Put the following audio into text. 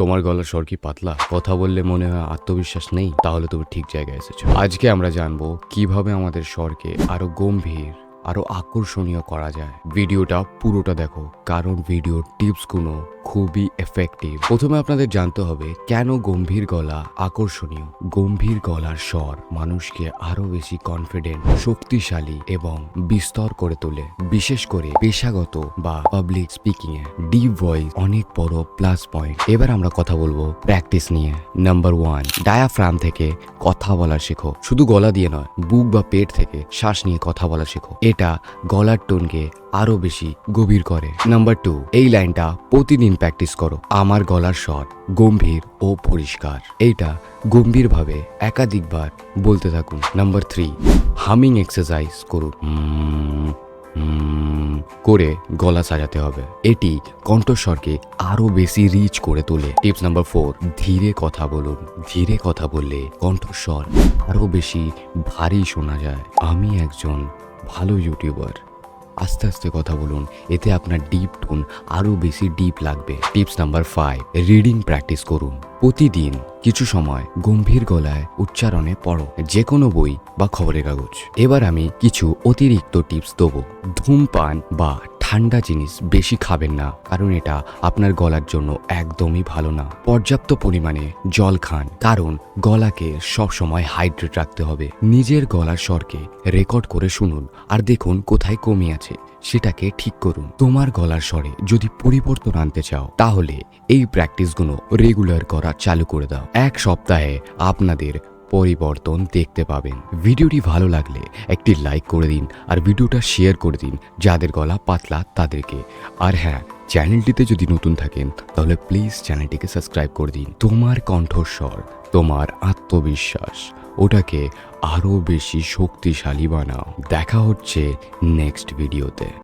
তোমার গলার স্বর কি পাতলা? কথা বললে মনে হয় আত্মবিশ্বাস নেই। তাহলে তুমি ঠিক জায়গায় এসেছ। আজকে আমরা জানব কীভাবে আমাদের স্বরকে আরও গম্ভীর, আরও আকর্ষণীয় করা যায়। ভিডিওটা পুরোটা দেখো। কারণ ভিডিওর টিপসগুলো খুবই এফেক্টিভ প্রথমে আপনাদের জানতে হবে, কেন গম্ভীর গলা আকর্ষণীয়? গম্ভীর গলার স্বর মানুষকে আরও বেশি কনফিডেন্ট শক্তিশালী এবং বিস্তর করে তোলে। বিশেষ করে পেশাগত বা পাবলিক স্পিকিং এ। ডিপ ভয়েস অনেক বড় প্লাস পয়েন্ট এবার আমরা কথা বলব প্র্যাকটিস নিয়ে। নাম্বার ওয়ান ডায়াফ্রাম থেকে কথা বলা শেখো। শুধু গলা দিয়ে নয়, বুক বা পেট থেকে শ্বাস নিয়ে কথা বলা শেখো। এটা গলার টোনকে আরও বেশি গভীর করে। নাম্বার টু এই লাইনটা প্রতিদিন প্র্যাকটিস করো। আমার গলার স্বর গম্ভীর ও পরিষ্কার। এইটা গম্ভীরভাবে একাধিকবার বলতে থাকুন। নাম্বার থ্রি হামিং এক্সারসাইজ করুন। করে গলা সাজাতে হবে। এটি কণ্ঠস্বরকে আরও বেশি রিচ করে তোলে। টিপস নাম্বার ফোর ধীরে কথা বলুন। ধীরে কথা বললে কণ্ঠস্বর আরও বেশি ভারী শোনা যায়। আমি একজন ভালো ইউটিউবার আস্তে আস্তে কথা বলুন, এতে আপনার ডিপ টোন আরও বেশি ডিপ লাগবে। Tips number five reading practice করুন। প্রতিদিন কিছু সময় গম্ভীর গলায় উচ্চারণে পড়ো যে কোনো বই বা খবরের কাগজ। এবার আমি কিছু অতিরিক্ত টিপস দেবো। ধূমপান বা ঠান্ডা জিনিস বেশি খাবেন না, কারণ এটা আপনার গলার জন্য একদমই ভালো না। পর্যাপ্ত পরিমাণে জল খান, কারণ গলাকে সবসময় হাইড্রেট রাখতে হবে। নিজের গলার স্বরকে রেকর্ড করে শুনুন, আর দেখুন কোথায় কমে আছে, সেটাকে ঠিক করুন। তোমার গলার স্বরে যদি পরিবর্তন আনতে চাও, তাহলে এই প্র্যাকটিসগুলো রেগুলার করা চালু করে দাও। এক সপ্তাহে আপনাদের পরিবর্তন দেখতে পাবেন। ভিডিওটি ভালো লাগলে একটি লাইক করে দিন আর ভিডিওটা শেয়ার করে দিন, যাদের গলা পাতলা তাদেরকে। আর হ্যাঁ চ্যানেলটিতে যদি নতুন থাকেন, তাহলে প্লিজ চ্যানেলটিকে সাবস্ক্রাইব করে দিন। তোমার কণ্ঠস্বর, তোমার আত্মবিশ্বাস, ওটাকে আরও বেশি শক্তিশালী বানাও। দেখা হচ্ছে নেক্সট ভিডিওতে